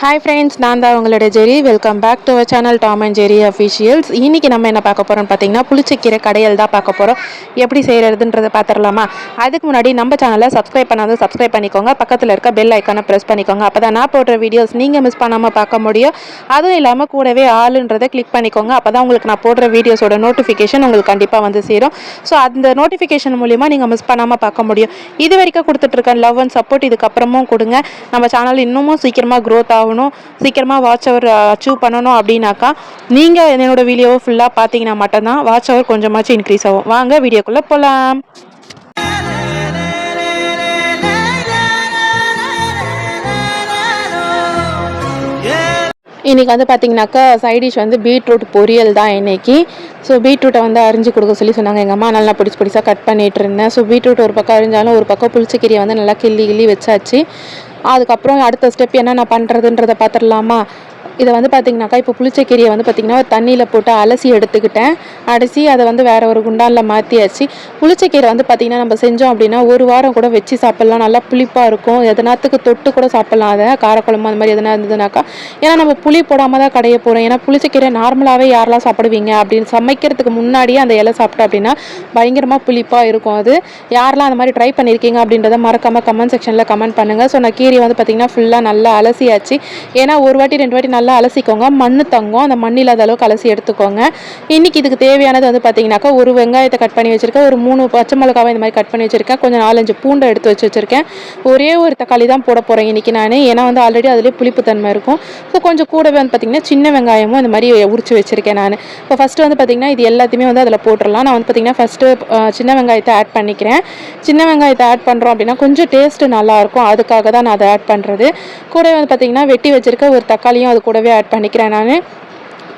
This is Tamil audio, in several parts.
ஹாய் ஃப்ரெண்ட்ஸ் நான் தான் உங்களோட Jerry. Welcome back to our channel Tom and Jerry officials இன்றைக்கி நம்ம என்ன பார்க்க போகிறோம்னு பார்த்தீங்கன்னா புளிச்சக்கீரை கடையில் தான் பார்க்க போகிறோம் எப்படி செய்கிறதுன்றதை பார்த்துடலாமா? அதுக்கு முன்னாடி நம்ம சேனலை சப்ஸ்கிரைப் பண்ணாத சப்ஸ்கிரைப் பண்ணிக்கோங்க. பக்கத்தில் இருக்க பெல் ஐக்கானை ப்ரெஸ் பண்ணிக்கோங்க. அப்போ தான் நான் போடுற வீடியோஸ் நீங்கள் மிஸ் பண்ணாமல் பார்க்க முடியும். அதுவும் இல்லாமல் கூடவே ஆளுன்றதை கிளிக் பண்ணிக்கோங்க. அப்போ தான் உங்களுக்கு நான் போடுற வீடியோஸோட நோட்டிஃபிகேஷன் உங்களுக்கு கண்டிப்பாக வந்து சேரும். ஸோ அந்த நோட்டிஃபிகேஷன் மூலிமா நீங்கள் மிஸ் பண்ணாமல் பார்க்க முடியும். இது வரைக்கும் கொடுத்துட்ருக்க லவ் அண்ட் சப்போர்ட் இதுக்கப்புறமும் கொடுங்க. நம்ம சேனல் இன்னமும் சீக்கிரமாக க்ரோத் ஆகும். ஆகணும். சீக்கிரமாக வாட்ச் அவர் அச்சீவ் பண்ணணும் அப்படின்னாக்கா நீங்கள் என்னோட வீடியோவை ஃபுல்லாக பார்த்தீங்கன்னா மட்டும்தான் வாட்ச் அவர் கொஞ்சமாச்சும் இன்க்ரீஸ் ஆகும். வாங்க வீடியோக்குள்ளே போகலாம் இன்றைக்கி வந்து பார்த்தீங்கன்னாக்கா சைட் டிஷ் வந்து பீட்ரூட் பொரியல் தான் இன்றைக்கி ஸோ பீட்ரூட்டை வந்து அரிஞ்சு கொடுக்க சொல்லி சொன்னாங்க. எங்கள் அம்மா நல்லா பிடிச்சி பிடிச்சா கட் பண்ணிகிட்டு இருந்தேன். ஸோ பீட்ரூட் ஒரு பக்கம் அரிஞ்சாலும் ஒரு பக்கம் புளிச்சக்கீரையை வந்து நல்லா கிள்ளி கிள்ளி வச்சாச்சு. அதுக்கப்புறம் அடுத்த ஸ்டெப் என்ன நான் பண்ணுறதுன்றதை பார்த்துடலாமா? இதை வந்து பார்த்திங்கனாக்கா இப்போ புளிச்சக்கீரையை வந்து பார்த்தீங்கன்னா தண்ணியில் போட்டு அலசி எடுத்துக்கிட்டேன். அடைச்சி அதை வந்து வேறு ஒரு குண்டானில் மாற்றியாச்சு புளிச்சக்கீரை வந்து பார்த்திங்கன்னா நம்ம செஞ்சோம் அப்படின்னா ஒரு வாரம் கூட வச்சு சாப்பிட்லாம். நல்லா புளிப்பாக இருக்கும். எதனாத்துக்கு தொட்டு கூட சாப்பிட்லாம். அதை காரக்குழம்பு அந்த மாதிரி எதனா இருந்ததுனாக்கா. ஏன்னா நம்ம புளி போடாமல் தான் கடைய போகிறோம் ஏன்னா புளிச்சக்கீரை நார்மலாகவே யாரெல்லாம் சாப்பிடுவீங்க அப்படின்னு சமைக்கிறதுக்கு முன்னாடியே அந்த இலை சாப்பிட்டோம் அப்படின்னா பயங்கரமாக புளிப்பாக இருக்கும். அது யாரெல்லாம் அந்த மாதிரி ட்ரை பண்ணியிருக்கீங்க அப்படின்றத மறக்காமல் கமெண்ட் செக்ஷனில் கமெண்ட் பண்ணுங்கள் ஸோ நான் கீரை வந்து பார்த்தீங்கன்னா ஃபுல்லாக நல்லா அலசியாச்சு. ஏன்னா ஒரு வாட்டி ரெண்டு வாட்டி நல்லா அலசிக்கோங்க. மண் தங்கும். அந்த மண் இல்லாத அளவுக்கு அலசி எடுத்துக்கோங்க. இன்னைக்கு இதுக்கு தேவையானது வந்து பார்த்தீங்கன்னாக்கா ஒரு வெங்காயத்தை கட் பண்ணி வச்சுருக்கேன். ஒரு மூணு பச்சை மிளகாவை இந்த மாதிரி கட் பண்ணி வச்சுருக்கேன். கொஞ்சம் நாலஞ்சு பூண்டை எடுத்து வச்சு வச்சுருக்கேன். ஒரே ஒரு தக்காளி தான் போட போகிறேன் இன்னைக்கு நான். ஏன்னா வந்து ஆல்ரெடி அதுலேயே புளிப்புத்தன்மை இருக்கும். ஸோ கொஞ்சம் கூடவே வந்து பார்த்தீங்கன்னா சின்ன வெங்காயமும் இந்த மாதிரி உரிச்சு வச்சுருக்கேன் நான். இப்போ ஃபஸ்ட்டு வந்து பார்த்தீங்கன்னா இது எல்லாத்தையுமே வந்து அதில் போட்டுடலாம். நான் வந்து பார்த்தீங்கன்னா ஃபஸ்ட்டு சின்ன வெங்காயத்தை ஆட் பண்ணிக்கிறேன். சின்ன வெங்காயத்தை ஆட் பண்ணுறோம் அப்படின்னா கொஞ்சம் டேஸ்ட்டு நல்லாயிருக்கும் அதுக்காக தான் நான் அதை ஆட் பண்ணுறது கூடவே வந்து பார்த்தீங்கன்னா வெட்டி வச்சுருக்க ஒரு தக்காளியும் அது கூட கூடவே ஆட் பண்ணிக்கிறேன் நான்.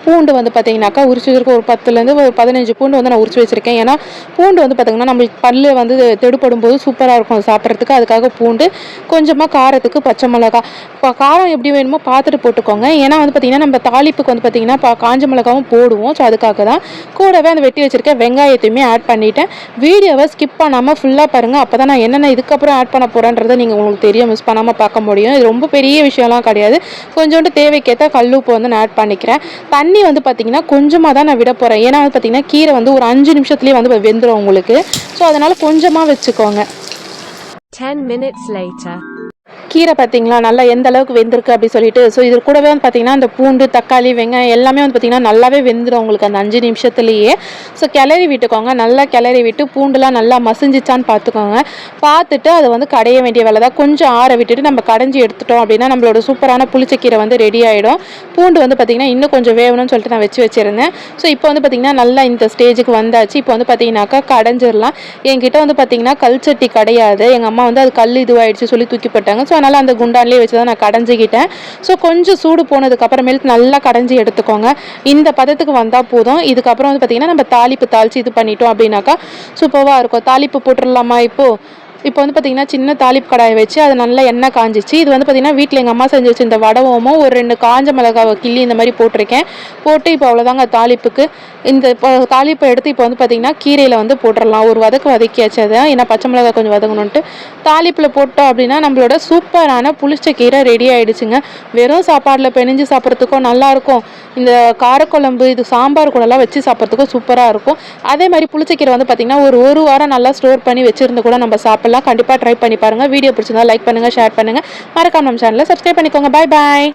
பூண்டு வந்து பார்த்தீங்கன்னாக்கா உரிச்சு வச்சிருக்க ஒரு பத்துலேருந்து ஒரு பதினஞ்சு பூண்டு வந்து நான் உரிச்சு வச்சுருக்கேன். ஏன்னா பூண்டு வந்து பார்த்தீங்கன்னா நம்மளுக்கு பல்லு வந்து தெடுப்படும் போது சூப்பராக இருக்கும் சாப்பிட்றதுக்கு. அதுக்காக பூண்டு கொஞ்சமாக காரத்துக்கு பச்சை மிளகா. இப்போ காரம் எப்படி வேணுமோ பார்த்துட்டு போட்டுக்கோங்க. ஏன்னா வந்து பார்த்திங்கன்னா நம்ம தாளிப்புக்கு வந்து பார்த்திங்கன்னா காஞ்ச மிளகாவும் போடுவோம். ஸோ அதுக்காக தான். கூடவே அந்த வெட்டி வச்சுருக்க வெங்காயத்தையுமே ஆட் பண்ணிட்டேன். வீடியோவை ஸ்கிப் பண்ணாமல் ஃபுல்லாக பாருங்கள் அப்போ தான் நான் என்னென்ன இதுக்கப்புறம் ஆட் பண்ண போகிறேன்றதை நீங்கள் உங்களுக்கு தெரியும். மிஸ் பண்ணாமல் பார்க்க முடியும். இது ரொம்ப பெரிய விஷயம்லாம் கிடையாது. கொஞ்சோண்டு தேவைக்கேற்ற கல்லுப்பு வந்து நான் ஆட் பண்ணிக்கிறேன். தண்ணி தண்ணி வந்து பார்த்தீங்கன்னா கொஞ்சமாக தான் நான் விட போகிறேன் ஏன்னா வந்து பார்த்தீங்கன்னா கீரை வந்து ஒரு அஞ்சு நிமிஷத்துலேயே வந்து வெந்துடும் உங்களுக்கு. ஸோ அதனால் கொஞ்சமாக வச்சுக்கோங்க. 10 minutes later. கீரை பார்த்தீங்களா நல்லா எந்த அளவுக்கு வெந்திருக்கு அப்படி சொல்லிட்டு. ஸோ இது கூடவே வந்து பார்த்தீங்கன்னா அந்த பூண்டு தக்காளி வெங்காயம் எல்லாமே வந்து பார்த்தீங்கன்னா நல்லாவே வெந்துடும் உங்களுக்கு அந்த அஞ்சு நிமிஷத்துலேயே. ஸோ கிளறி விட்டுக்கோங்க. நல்லா கிளறி விட்டு பூண்டுலாம் நல்லா மசிஞ்சிச்சான்னு பார்த்துக்கோங்க பார்த்துட்டு அதை வந்து கடைய வேண்டிய வேலை தான். கொஞ்சம் ஆற விட்டுட்டு நம்ம கடைஞ்சி எடுத்துட்டோம் அப்படின்னா நம்மளோட சூப்பரான புளிச்சக்கீரை வந்து ரெடி ஆகிடும் பூண்டு வந்து பார்த்திங்கன்னா இன்னும் கொஞ்சம் வேகணும்னு சொல்லிட்டு நான் வச்சு வச்சிருந்தேன். ஸோ இப்போ வந்து பார்த்திங்கன்னா நல்லா இந்த ஸ்டேஜுக்கு வந்தாச்சு. இப்போ வந்து பார்த்தீங்கன்னாக்கா கடைஞ்சிடலாம் என்கிட்ட வந்து பார்த்தீங்கன்னா கல் சட்டி கிடையாது. எங்கள் அம்மா வந்து அது கல் இதுவாயிடுச்சு சொல்லி தூக்கிப்பட்டாங்க. போட்டாங்க ஸோ அதனால் அந்த குண்டான்லேயே வச்சு தான் நான் கடைஞ்சிக்கிட்டேன். ஸோ கொஞ்சம் சூடு போனதுக்கு அப்புறமேலுக்கு நல்லா கடைஞ்சி எடுத்துக்கோங்க. இந்த பதத்துக்கு வந்தால் போதும். இதுக்கப்புறம் வந்து பார்த்திங்கன்னா நம்ம தாளிப்பு தாளித்து இது பண்ணிட்டோம் அப்படின்னாக்கா சூப்பராக இருக்கும். தாளிப்பு போட்டுடலாமா இப்போது இப்போ வந்து பார்த்தீங்கன்னா சின்ன தாளிப்பு கடாயை வச்சு அது நல்லா எண்ணெய் காஞ்சிச்சு. இது வந்து பார்த்தீங்கன்னா வீட்டில் எங்கள் அம்மா செஞ்சு வச்சு இந்த வடவமும் ஒரு ரெண்டு காஞ்ச மிளகாவை கிள்ளி இந்த மாதிரி போட்டிருக்கேன். போட்டு இப்போ அவ்வளோதாங்க தாலிப்புக்கு இந்த இப்போ தாளிப்பை எடுத்து இப்போ வந்து பார்த்தீங்கன்னா கீரையில் வந்து போட்டுடலாம் ஒரு வதக்கு வதக்கியாச்சு அதை. ஏன்னா பச்சை மிளகாய் கொஞ்சம் வதங்கணுன்ட்டு தாலிப்பில் போட்டோம் அப்படின்னா நம்மளோட சூப்பரான புளிச்ச கீரை ரெடி ஆகிடுச்சுங்க வெறும் சாப்பாடில் பெனிஞ்சு சாப்பிட்றதுக்கும் நல்லாயிருக்கும். இந்த காரக்குழம்பு இது சாம்பார் கூடலாம் வச்சு சாப்பிட்றதுக்கும் சூப்பராக இருக்கும். அதே மாதிரி புளிச்சக்கீரை வந்து பார்த்திங்கன்னா ஒரு ஒரு வாரம் நல்லா ஸ்டோர் பண்ணி வச்சுருந்து கூட நம்ம சாப்பிட்லாம். கண்டிப்பாக ட்ரை பண்ணி பாருங்கள் வீடியோ பிடிச்சிருந்தா லைக் பண்ணுங்கள் ஷேர் பண்ணுங்கள் மறக்காம நம்ம சேனலில் சப்ஸ்கிரைப் பண்ணிக்கோங்க. பாய் பாய்